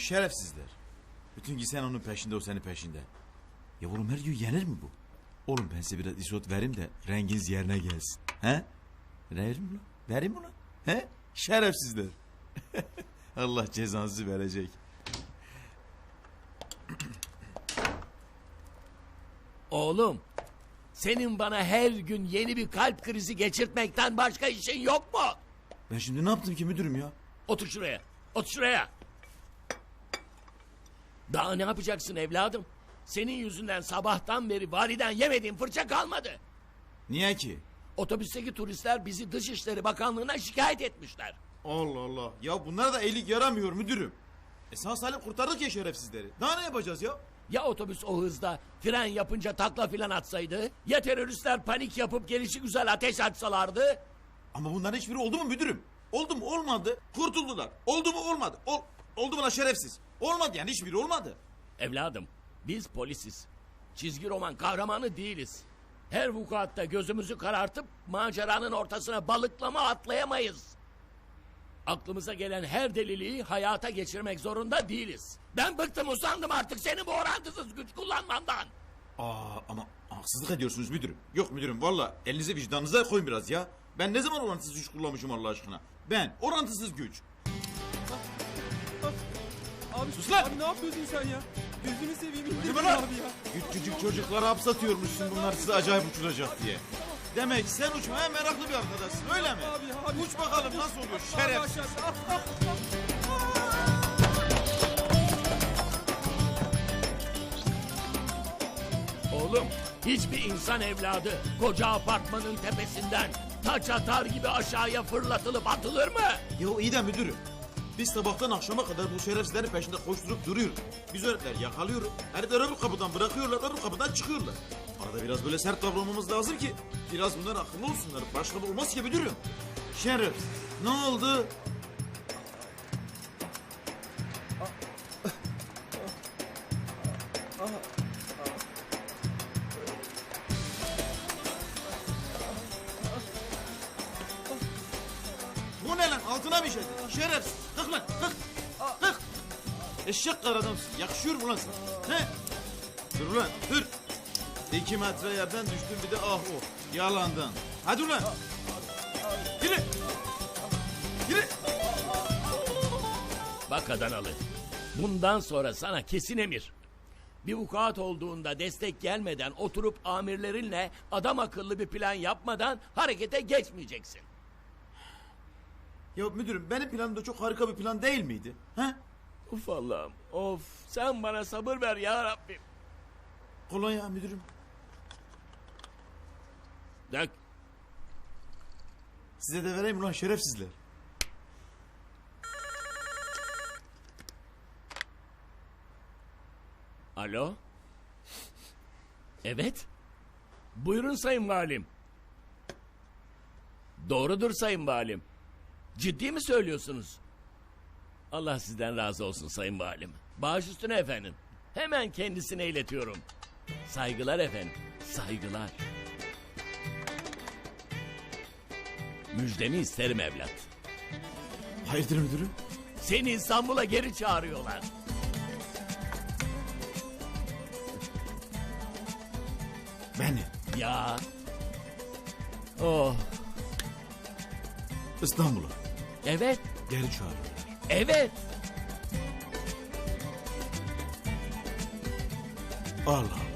şerefsizler. Bütün gün sen onun peşinde o senin peşinde. Ya oğlum her gün yenir mi bu? Oğlum ben size biraz isot vereyim de renginiz yerine gelsin. He? Verir mi lan? Vereyim mi lan? He? Şerefsizler. Allah cezanızı verecek. Oğlum, senin bana her gün yeni bir kalp krizi geçirtmekten başka işin yok mu? Ben şimdi ne yaptım ki müdürüm ya? Otur şuraya, otur şuraya. Daha ne yapacaksın evladım? Senin yüzünden sabahtan beri validen yemediğim fırça kalmadı. Niye ki? Otobüsteki turistler bizi Dışişleri Bakanlığı'na şikayet etmişler. Allah Allah. Ya bunlara da iyilik yaramıyor müdürüm. E sağ salim kurtardık ya şerefsizleri. Daha ne yapacağız ya? Ya otobüs o hızda fren yapınca takla filan atsaydı? Ya teröristler panik yapıp gelişi güzel ateş açsalardı? Ama bunların hiçbiri oldu mu müdürüm? Oldu mu olmadı. Kurtuldular. Oldu mu olmadı. Ol, oldu lan şerefsiz? Olmadı yani hiçbiri olmadı. Evladım, biz polisiz. Çizgi roman kahramanı değiliz. Her vukuatta gözümüzü karartıp maceranın ortasına balıklama atlayamayız. Aklımıza gelen her deliliği hayata geçirmek zorunda değiliz. Ben bıktım usandım artık senin bu orantısız güç kullanmandan. Aa ama haksızlık ediyorsunuz müdürüm. Yok müdürüm valla elinize vicdanınıza koyun biraz ya. Ben ne zaman orantısız güç kullanmışım Allah aşkına? Ben orantısız güç. Abi, Sus lan! Abi ne yapıyorsun sen ya? Gözünü seveyim indir abi ya. Küçücük çocukları hapsatıyormuşsun bunlar size acayip uçuracak diye. Demek sen uçmaya meraklı bir arkadaşsın öyle mi? Abi, abi. Uç bakalım nasıl oluyor şerefsiz. Oğlum hiçbir insan evladı koca apartmanın tepesinden taç atar gibi aşağıya fırlatılıp atılır mı? Ya iyi de müdürüm. Biz sabahtan akşama kadar bu şerefsizlerin peşinde koşturup duruyoruz. Biz öğretler yakalıyoruz. Herifler öbür kapıdan bırakıyorlar, öbür kapıdan çıkıyorlar. Arada biraz böyle sert davranmamız lazım ki biraz bunlar akıllı olsunlar. Başka olmaz ki müdürüm. Şeref, ne oldu? Bu Altına bir şey. Şeref. Kalk lan. Kalk. Kalk. Eşek kar adamsın. Yakışıyor mu lan sana? He? Dur ulan. Dur. İki metre yerden düştün bir de ah oh. Yalandan. Hadi ulan. Yürü. Yürü. Bak Adanalı. Bundan sonra sana kesin emir. Bir vukuat olduğunda destek gelmeden oturup amirlerinle adam akıllı bir plan yapmadan harekete geçmeyeceksin. Ya müdürüm benim planım da çok harika bir plan değil miydi? He? Uf Allah'ım of sen bana sabır ver ya Rabbim. Kolay ya müdürüm. Dök. Size de vereyim ulan şerefsizler. Alo? Evet. Buyurun sayın valim. Doğrudur sayın valim. Ciddi mi söylüyorsunuz? Allah sizden razı olsun sayın valim. Bağış üstüne efendim. Hemen kendisine iletiyorum. Saygılar efendim. Saygılar. Müjdemi isterim evlat. Hayırdır müdürüm? Seni İstanbul'a geri çağırıyorlar. Beni. Ya. Oh. İstanbul'a. Evet. Geri çağırıyorlar. Evet. Allah Allah.